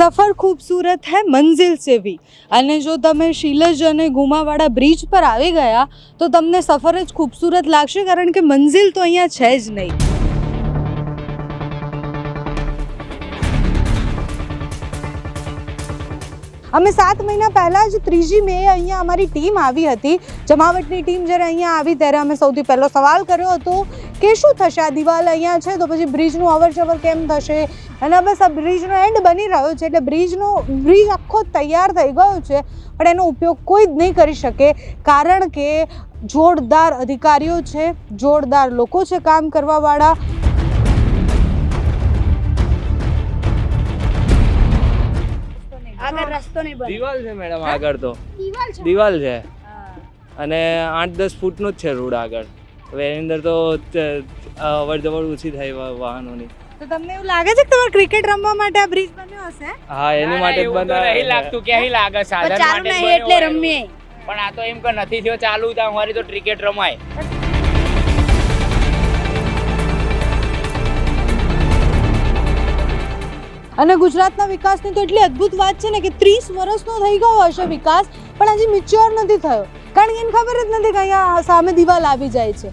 સફર ખૂબસૂરત હૈ મંઝિલ સે ભી અને જો તમે શીલજ અને ગુમાવાડા બ્રિજ પર આવી ગયા, તો તમને સફર જ ખૂબસૂરત લાગશે કારણ કે મંઝિલ તો અહીંયા છે જ નહીં. અમે સાત મહિના પહેલાં જ ત્રીજી મે અહીંયા અમારી ટીમ આવી હતી. જમાવટની ટીમ જ્યારે અહીંયા આવી ત્યારે અમે સૌથી પહેલો સવાલ કર્યો હતો કે શું થશે? આ દિવાલ અહીંયા છે તો પછી બ્રિજનું અવર જવર કેમ થશે? અને બસ આ બ્રિજનો એન્ડ બની રહ્યો છે એટલે બ્રિજનો, બ્રિજ આખો તૈયાર થઈ ગયો છે. પણ એનો ઉપયોગ કોઈ જ નહીં કરી શકે કારણ કે જોરદાર અધિકારીઓ છે, જોરદાર લોકો છે કામ કરવાવાળા. આગળ રસ્તો નહીં બને. દિવાલ છે મેડમ આગળ તો. દિવાલ છે? અને આઠ દસ ફૂટનો જ છે રોડ આગળ. હવે એની અંદર તો અવર જવર ઓછી થાય વાહનોની. તો તમને એવું લાગે છે કે તમારે ક્રિકેટ રમવા માટે આ બ્રિજ બન્યો હશે? હા એની માટે જ એવું નહીં લાગતું કે અહીં લાગે પણ સાધન માટે એટલે રમીએ. પણ આ તો એમ કે નથી થયો ચાલુ તો અમારી તો ક્રિકેટ રમાય. અને ગુજરાતના વિકાસની તો એટલી અદ્ભુત વાત છે ને કે ત્રીસ વર્ષનો થઈ ગયો હશે વિકાસ, પણ હજી મિચ્યોર નથી થયો. કારણ કે એને ખબર જ નથી કે અહીંયા સામે દિવાલ આવી જાય છે.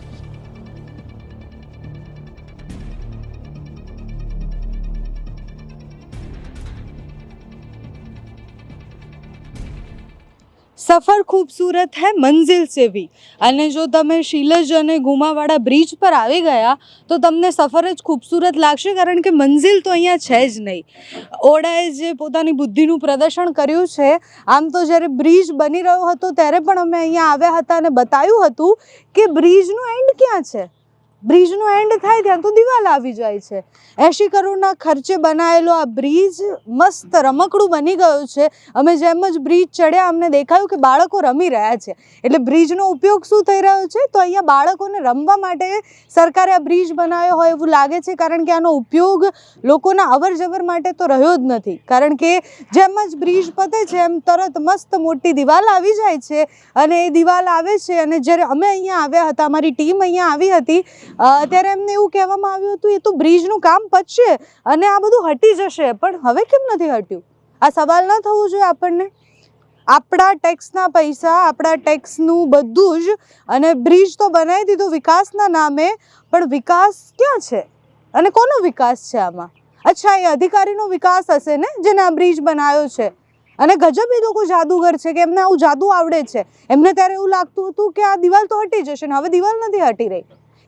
સફર ખૂબસૂરત હૈ મંઝિલ સે ભી. અને જો તમે શીલજ અને ગુમાવાડા બ્રિજ પર આવી ગયા, તો તમને સફર જ ખૂબસૂરત લાગશે કારણ કે મંઝિલ તો અહીંયા છે જ નહીં. ઓડાએ જે પોતાની બુદ્ધિનું પ્રદર્શન કર્યું છે, આમ તો જ્યારે બ્રિજ બની રહ્યો હતો, ત્યારે પણ અમે અહીંયા આવ્યા હતા અને બતાવ્યું હતું કે બ્રિજનું એન્ડ ક્યાં છે? બ્રિજનો એન્ડ થાય ત્યાં તો દિવાલ આવી જાય છે. એંશી કરોડના ખર્ચે બનાવેલો આ બ્રિજ મસ્ત રમકડું બની ગયું છે. અમે જેમ જ બ્રિજ ચડ્યા, અમને દેખાયું કે બાળકો રમી રહ્યા છે. એટલે બ્રિજનો ઉપયોગ શું થઈ રહ્યો છે? તો અહીંયા બાળકોને રમવા માટે સરકારે આ બ્રિજ બનાવ્યો હોય એવું લાગે છે, કારણ કે આનો ઉપયોગ લોકોના અવર જવર માટે તો રહ્યો જ નથી. કારણ કે જેમ જ બ્રિજ પતે છે, એમ તરત મસ્ત મોટી દિવાલ આવી જાય છે. અને એ દિવાલ આવે છે અને જ્યારે અમે અહીંયા આવ્યા હતા, અમારી ટીમ અહીંયા આવી હતી ત્યારે એમને એવું કહેવામાં આવ્યું હતું, એ તો બ્રિજનું કામ પતશે અને આ બધું હટી જશે. પણ હવે કેમ નથી હટ્યું? આ સવાલ ન થવું જોઈએ આપણને? આપણા ટેક્સના પૈસા, આપણા ટેક્સનું બધું જ, અને બ્રિજ તો બનાવી દીધો વિકાસના નામે, પણ વિકાસ ક્યાં છે? અને કોનો વિકાસ છે આમાં? અચ્છા, એ અધિકારીનો વિકાસ હશે ને, જેને આ બ્રિજ બનાવ્યો છે? અને ગજબ એ લોકો જાદુગર છે, કે એમને આવું જાદુ આવડે છે. એમને ત્યારે એવું લાગતું હતું કે આ દિવાલ તો હટી જશે ને, હવે દિવાલ નથી હટી રહી.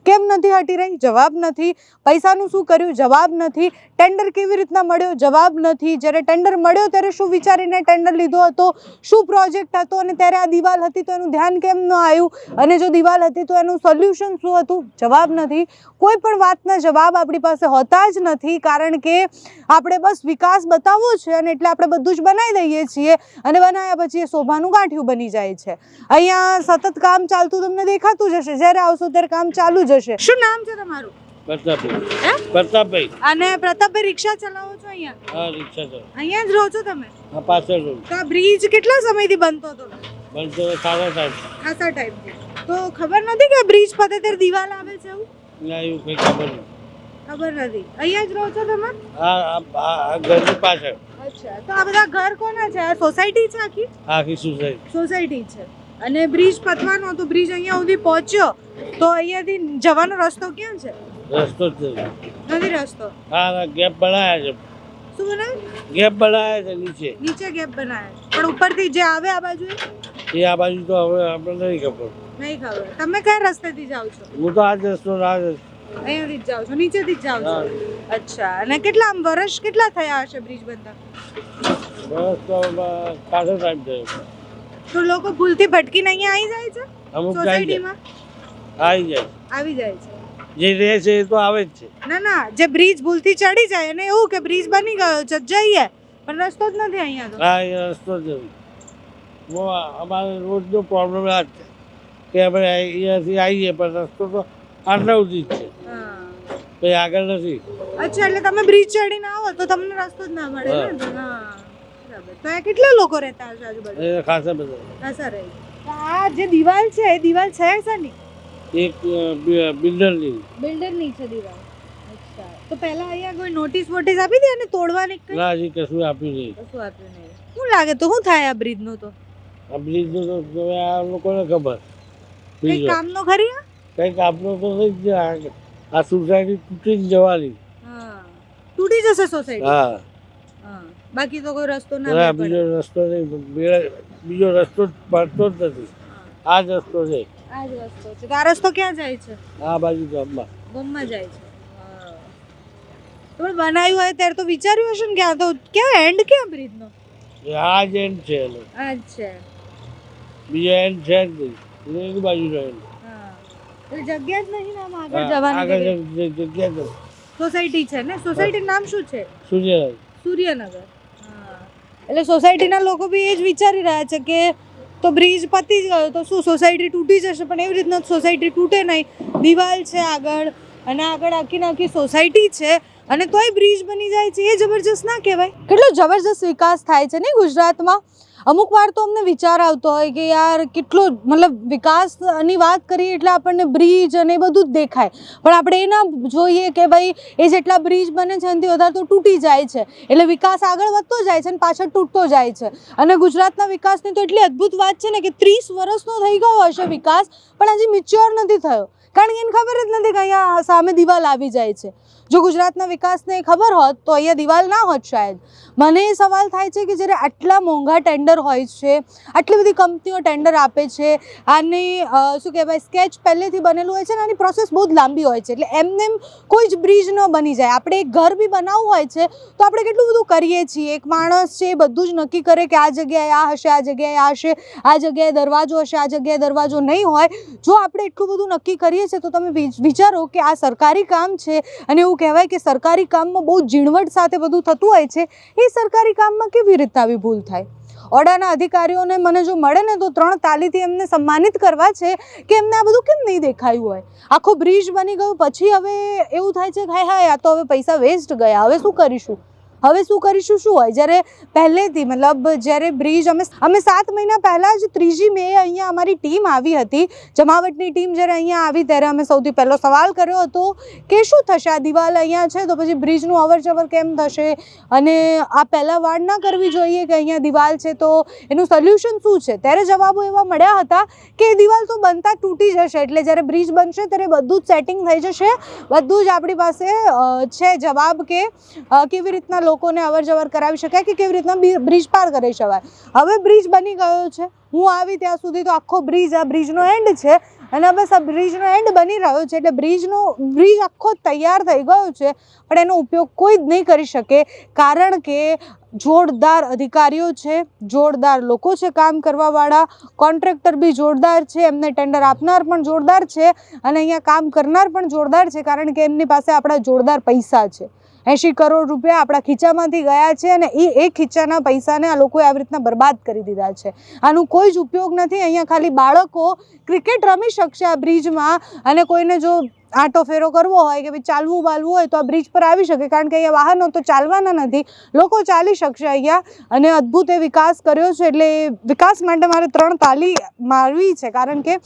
કેમ નથી હટી રહી? જવાબ નથી. પૈસાનું શું કર્યું? જવાબ નથી. ટેન્ડર કેવી રીતના મળ્યો? જવાબ નથી. જ્યારે ટેન્ડર મળ્યો ત્યારે શું વિચારીને ટેન્ડર લીધો હતો? શું પ્રોજેક્ટ હતો? અને ત્યારે આ દિવાલ હતી તો એનું ધ્યાન કેમ ન આવ્યું? અને જો દિવાલ હતી તો એનું સોલ્યુશન શું હતું? જવાબ નથી. કોઈ પણ વાતના જવાબ આપણી પાસે હોતા જ નથી, કારણ કે આપણે બસ વિકાસ બતાવવો છે અને એટલે આપણે બધું જ બનાવી દઈએ છીએ અને બનાવ્યા પછી એ શોભાનું ગાંઠિયું બની જાય છે. અહીંયા સતત કામ ચાલતું તમને દેખાતું જ હશે. જ્યારે આવશો ત્યારે કામ ચાલુ જ હશે શું નામ છે તમારું? પ્રતાપભાઈ. પ્રતાપભાઈ. અને પ્રતાપભાઈ રિક્ષા ચલાવો છો અહીંયા? હા રિક્ષા તો અહીંયા જ રહો છો તમે? હા પાછળ રોડ તો આ બ્રિજ કેટલા સમયથી બનતો હતો? બનતો સાડા સાત. ખાસા ટાઈમથી. તો ખબર નથી કે બ્રિજ પતે ત્યારે દિવાલ આવે છે એવું? ના એવું કંઈ ખબર ખબર નથી. અહીંયા જ રહો છો તમે? હા આ- આ આ ઘરની પાછળ. અચ્છા. તો આ બધા ઘર કોના છે? આ સોસાયટી છે આખી? આખી સોસાયટી સોસાયટી છે. અને બ્રિજ પતવાનો હતો બ્રિજ અહીંયા સુધી પહોંચ્યો. તો અહીંયાથી જવાનો રસ્તો ક્યાં છે? રસ્તો જ નથી રસ્તો. હા ગેપ બનાવ્યા છે. શું બનાવે ગેપ બનાવ્યા છે નીચે. નીચે ગેપ બનાવે પણ ઉપરથી જે આવે આ બાજુ? એ આ બાજુ તો હવે આપણે નહીં ખબર. નહીં ખબર. તમે કયા રસ્તેથી જાઓ છો? હું તો આ જ રસ્તો આ જ અહીંયાથી જ જાઓ છો. નીચેથી જ જાઓ છો? અચ્છા. અને કેટલા આમ વર્ષ કેટલા થયા હશે બ્રિજ બનતા? બસ તો કાઢો ટાઈમ થયો. તો લોકો ભૂલથી ભટકીને અહીંયા આવી જાય છે? અમુક સોસાયટીમાં આવી જાય. આવી જાય છે. જે રહે છે એ તો આવે જ છે. ના ના જે બ્રિજ ભૂલથી ચડી જાય અને એવું કે બ્રિજ બની ગયો છે જઈએ. પણ રસ્તો જ નથી અહીંયા તો. હા રસ્તો જ નથી. અમારે રોજનો પ્રોબ્લેમ આ છે કે આપણે અહીંયાથી આવીએ પણ રસ્તો તો આટલા સુધી જ છે. હા. કંઈ આગળ નથી. અચ્છા એટલે તમે બ્રિજ ચડીને આવો તો તમને રસ્તો જ ના મળે ને? હા. બરાબર. તો આ કેટલા લોકો રહેતા હશે આજુબાજુ? એ ખાસા બધા. ખાસા રહે. તો આ જે દિવાલ છે એ દિવાલ છે શાની એક બિલ્ડરની. બિલ્ડરની છે દિવાલ. અચ્છા. તો પહેલા અહીંયા કોઈ નોટિસ વોટિસ આપી દે અને તોડવાની કંઈ? ના હજી કશું આપ્યું નહીં. કશું આપ્યું નહીં. શું લાગે તો? શું થાય આ બ્રિજનું તો? આ બ્રિજનું તો હવે આ લોકોને ખબર. કઈ કામનો ખરી આ? કંઈક આપનું તો નહીં જ આ સોસાયટી તૂટી જવાની. હા. તૂટી જશે સોસાયટી હા. બાકી તો કોઈ રસ્તો ના બીજો રસ્તો નહીં. બીજો રસ્તો પડતો જ નથી. આ જ રસ્તો છે. આ જ રસ્તો છે. તો આ રસ્તો ક્યાં જાય છે? આ બાજુ ગામમાં. ગામમાં જાય છે. તમે બનાવ્યું હોય ત્યારે તો વિચાર્યું હશે ને કે આ તો ક્યાં એન્ડ ક્યાં બ્રિજનો આ જ એન્ડ છે એનો. અચ્છા બીજો એન્ડ છે જ નહીં. એની બાજુ એટલે જગ્યા જ નહીં નામ આગળ જવાની આગળ જ- જ- જગ્યા જ સોસાયટી છે ને? સોસાયટી નામ શું છે? સૂર્યનગર સૂર્યનગર. એટલે સોસાયટીના લોકો બી એ જ વિચારી રહ્યા છે કે તો બ્રિજ પતી જ ગયો તો શું સોસાયટી તૂટી જશે? પણ એવી રીતના સોસાયટી તૂટે નહીં. દિવાલ છે આગળ અને આગળ આખી નાખી સોસાયટી છે અને તોય બ્રિજ બની જાય છે. એ જબરજસ્ત ના કહેવાય. કેટલો જબરજસ્ત વિકાસ થાય છે ને ગુજરાતમાં? અમુક વાર તો અમને વિચાર આવતો હોય કે યાર કેટલો, મતલબ વિકાસની વાત કરીએ એટલે આપણને બ્રિજ અને બધું જ દેખાય. પણ આપણે એ ના જોઈએ કે ભાઈ એ જેટલા બ્રિજ બને છે એનાથી વધારે તો તૂટી જાય છે. એટલે વિકાસ આગળ વધતો જાય છે અને પાછળ તૂટતો જાય છે. અને ગુજરાતના વિકાસની તો એટલી અદ્ભુત વાત છે ને કે ત્રીસ વર્ષનો થઈ ગયો હશે વિકાસ, પણ હજી મિચ્યોર નથી થયો. કારણ કે એને ખબર જ નથી કે અહીંયા સામે દિવાલ આવી જાય છે. જો ગુજરાતના વિકાસને ખબર હોત તો અહીંયા દિવાલ ના હોત શાયદ. મને એ સવાલ થાય છે કે જ્યારે આટલા મોંઘા ટેન્ડર હોય છે, આટલી બધી કંપનીઓ ટેન્ડર આપે છે, આની શું કહેવાય, સ્કેચ પહેલેથી બનેલું હોય છે ને, આની પ્રોસેસ બહુ જ લાંબી હોય છે. એટલે એમને એમ કોઈ જ બ્રિજ ન બની જાય. આપણે એક ઘર બી બનાવવું હોય છે, તો આપણે કેટલું બધું કરીએ છીએ. એક માણસ છે એ બધું જ નક્કી કરે કે આ જગ્યાએ આ હશે, આ જગ્યાએ આ હશે, આ જગ્યાએ દરવાજો હશે, આ જગ્યાએ દરવાજો નહીં હોય. જો આપણે એટલું બધું નક્કી કરીએ છીએ, તો તમે વિચારો કે આ સરકારી કામ છે અને એવું કહેવાય કે સરકારી કામમાં બહુ ઝીણવટ સાથે બધું થતું હોય છે, એ સરકારી કામમાં કેવી રીતના આવી ભૂલ થાય? ઓડાના અધિકારીઓને મને જો મળે ને તો ત્રણ તાલીથી એમને સન્માનિત કરવા છે કે એમને આ બધું કેમ નહીં દેખાયું હોય? આખો બ્રિજ બની ગયો, પછી હવે એવું થાય છે કે હાય હાય, આ તો હવે પૈસા વેસ્ટ ગયા, હવે શું કરીશું? હવે શું કરીશું, શું હોય? જ્યારે પહેલેથી, મતલબ જ્યારે બ્રિજ, અમે અમે સાત મહિના પહેલાં જ ત્રીજી મે અહીંયા અમારી ટીમ આવી હતી. જમાવટની ટીમ જ્યારે અહીંયા આવી, ત્યારે અમે સૌથી પહેલો સવાલ કર્યો હતો કે શું થશે? આ દિવાલ અહીંયા છે તો પછી બ્રિજનું અવર જવર કેમ થશે? અને આ પહેલાં વાડ ના કરવી જોઈએ કે અહીંયા દિવાલ છે તો એનું સોલ્યુશન શું છે? ત્યારે જવાબો એવા મળ્યા હતા કે એ દિવાલ તો બનતા તૂટી જશે. એટલે જ્યારે બ્રિજ બનશે ત્યારે બધું જ સેટિંગ થઈ જશે. બધું જ આપણી પાસે છે જવાબ કે કેવી રીતના લોકોને અવર જવર કરાવી શકાય કે કેવી રીતના બ્રિજ પાર કરી શકાય? હવે બ્રિજ બની ગયો છે. હું આવી ત્યાં સુધી તો આખો બ્રિજ, આ બ્રિજનો એન્ડ છે. અને બસ આ બ્રિજનો એન્ડ બની રહ્યો છે એટલે બ્રિજનો, બ્રિજ આખો તૈયાર થઈ ગયો છે. પણ એનો ઉપયોગ કોઈ જ નહીં કરી શકે. કારણ કે જોરદાર અધિકારીઓ છે, જોરદાર લોકો છે કામ કરવાવાળા. કોન્ટ્રાક્ટર બી જોરદાર છે, એમને ટેન્ડર આપનાર પણ જોરદાર છે. અને અહીંયા કામ કરનાર પણ જોરદાર છે, કારણ કે એમની પાસે આપણા જોરદાર પૈસા છે. એંશી કરોડ રૂપિયા આપણા ખીચામાંથી ગયા છે અને એ એક ખીચાના પૈસાને આ લોકોએ આવી રીતના બરબાદ કરી દીધા છે. આનું કોઈ જ ઉપયોગ નથી. અહીંયા ખાલી બાળકો ક્રિકેટ રમી શકશે આ બ્રિજમાં અને કોઈને જો આંટો ફેરો કરવો હોય કે ભાઈ ચાલવું બાલવું હોય તો આ બ્રિજ પર આવી શકે. કારણ કે અહીંયા વાહનો તો ચાલવાના નથી. લોકો ચાલી શકશે અહીંયા અને અદ્ભુત એ વિકાસ કર્યો છે. એટલે વિકાસ માટે મારે ત્રણ તાલી મારવી છે. કારણ કે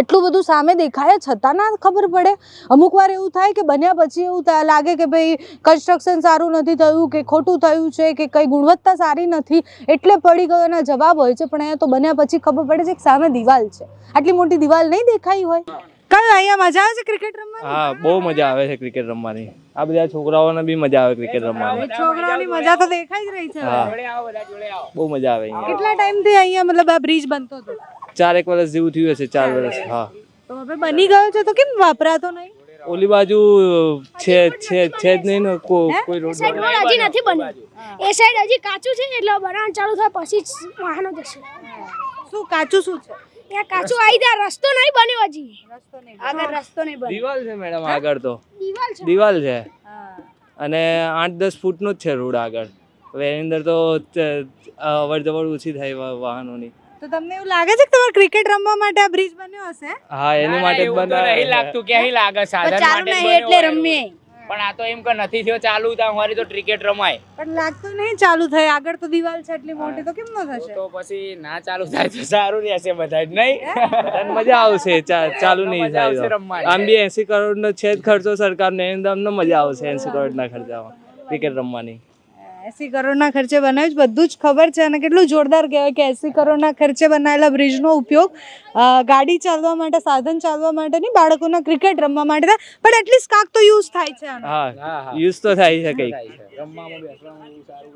આટલું બધું સામે દેખાય છતાં ના ખબર પડે. અમુક વાર એવું થાય કે બન્યા પછી એવું લાગે કે ભાઈ કન્સ્ટ્રક્શન સારું નથી થયું કે ખોટું થયું છે કે કંઈ ગુણવત્તા સારી નથી એટલે પડી ગયો જવાબ હોય છે પણ અહીંયા તો બન્યા પછી ખબર પડે છે કે સામે દિવાલ છે. આટલી મોટી દિવાલ નહીં દેખાઈ હોય. કઈ અહીંયા મજા આવે છે ક્રિકેટ રમવાની? હા બહુ મજા આવે છે ક્રિકેટ રમવાની. આ બધા છોકરાઓને બી મજા આવે ક્રિકેટ રમવાની. છોકરાઓની મજા તો દેખાઈ જ રહી છે. હા. જોડે આવો બધા જોડે આવો બહુ મજા આવે અહીંયા. કેટલા ટાઈમથી અહીંયા મતલબ આ બ્રિજ બનતો હતો? ચાર એક વર્ષ જેવું થયું હશે ચાર વર્ષ હા. તો હવે બની ગયો છે તો કેમ વાપરાતો નહીં? ઓલી બાજુ છે છે છે જ નહીં ને કોઈ રોડ સાઈડ રોડ હજી નથી બન્યું એ સાઈડ હજી કાચું છે એટલે બનાવવાનું ચાલુ થાય પછી જ વાહનો જશે. શું કાચું શું છે? ત્યાં કાચું આવી જાય રસ્તો નહીં બન્યો હજી. રસ્તો નહીં આગળ રસ્તો નહીં બન્યો. દિવાલ છે મેડમ આગળ તો. દીવાલ છે. દિવાલ છે. અને આઠ દસ ફૂટનો જ છે રોડ આગળ. હવે એની અંદર તો અવર જવર ઓછી થાય વાહનોની. તો તમને એવું લાગે છે કે તમારે ક્રિકેટ રમવા માટે આ બ્રિજ બન્યો હશે? હા એની માટે જ એવું નહીં લાગતું કે અહીં લાગે સાધન ચાલુ નહીં એટલે રમીએ. પણ આ તો એમ કે નથી થયો ચાલુ તો અમારી તો ક્રિકેટ રમાય. પણ લાગતું નહીં ચાલુ થાય આગળ તો દિવાલ છે એટલી મોટી તો કેમ ન થશે? તો પછી ના ચાલુ થાય તો સારું રહેશે બધા જ નહીં મજા આવશે ચાલુ નહીં મજા થાય આમ બી એસી કરોડ નો છે જ ખર્ચો સરકારને એમ તમને મજા આવશે એસી કરોડ ના ખર્ચામાં ક્રિકેટ રમવાની. એસી કરોડના ખર્ચે બનાવ્યું છે. બધું જ ખબર છે અને કેટલું જોરદાર કહેવાય કે એસી કરોડના ખર્ચે બનાવેલા બ્રિજનો ઉપયોગ ગાડી ચાલવા માટે સાધન ચાલવા માટે નહીં બાળકોના ક્રિકેટ રમવા માટે થાય. પણ એટલીસ્ટ કાંક તો યુઝ થાય છે હા હા, હા. યુઝ તો થાય છે કંઈક.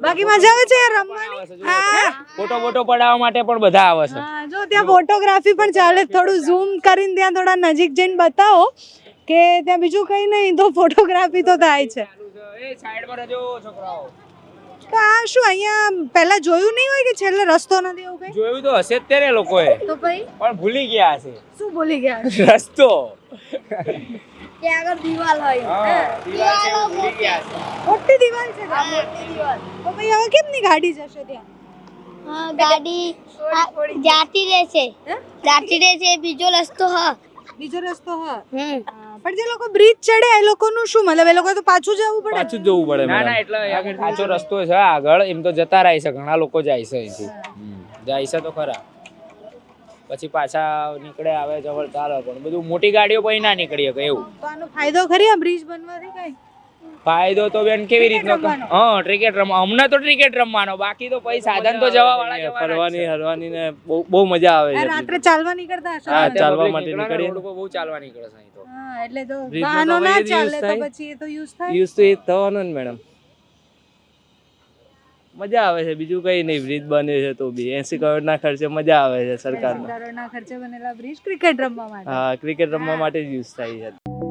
બાકી મજા આવે છે રમવાની? હા. ફોટો ફોટો પડાવવા માટે પણ બધા આવે છે. હા, જો ત્યાં ફોટોગ્રાફી પણ ચાલે. થોડું ઝૂમ કરીને ત્યાં થોડા નજીક જઈને બતાવો કે ત્યાં બીજું કંઈ નહીં તો ફોટોગ્રાફી તો થાય છે. એ સાઈડ પર જો છોકરાઓ. તો આ શું અહીંયા પહેલા જોયું નહીં હોય કે છેલ્લે રસ્તો નથી એવું કંઈ? જોયું તો હશે જ ત્યારે લોકોએ. તો ભાઈ પણ ભૂલી ગયા હશે. શું ભૂલી ગયા? રસ્તો. ત્યાં આગળ દીવાલ હોય. હા, દિવાલ છે ભૂલી ગયા મોટી દિવાલ છે ત્યાં. તો ભાઈ હવે કેમની ગાડી જશે ત્યાં? હા ગાડી જાતી રહેશે. હે? જાતી રહેશે બીજો રસ્તો હ. બીજો રસ્તો હા? હમ. હા, પણ જે લોકો બ્રિજ ચડે એ લોકોનું શું? મતલબ એ લોકો તો પાછું જવું પડે પાછું જવું પડે ના ના એટલે સાચો રસ્તો છે આગળ એમ તો જતા રહે છે ઘણા લોકો જાય છે અહીંથી. જાય છે તો ખરા. પછી પાછા નીકળે આવે જવળ ચાલે પણ બધું મોટી ગાડીઓ પછી ના નીકળી શકે એવું. તો આનો ફાયદો ખરી આ બ્રિજ બનવાથી કઈ? ફાયદો તો બેન કેવી રીતનો? હા ક્રિકેટ રમવા. હમણાં તો ક્રિકેટ રમવાનો બાકી તો પછી સાધન તો જવા વાળા ફરવાની હરવાની ને બહુ બહુ મજા આવે છે. રાત્રે ચાલવા નીકળતા હા, ચાલવા માટે નીકળીએ. બહુ ચાલવા નીકળે છે. એટલે તો વાહનો ના ચાલે તો પછી એ તો યુઝ થાય. યુઝ તો એ થવાનો ને મેડમ મજા આવે છે. બીજું કઈ નહીં બ્રિજ બને છે તો બી. એસી કરોડ ના ખર્ચે મજા આવે છે સરકાર કરોડના ખર્ચે બનેલા બ્રિજ ક્રિકેટ રમવા માટે. હા ક્રિકેટ રમવા માટે જ યુઝ થાય છે.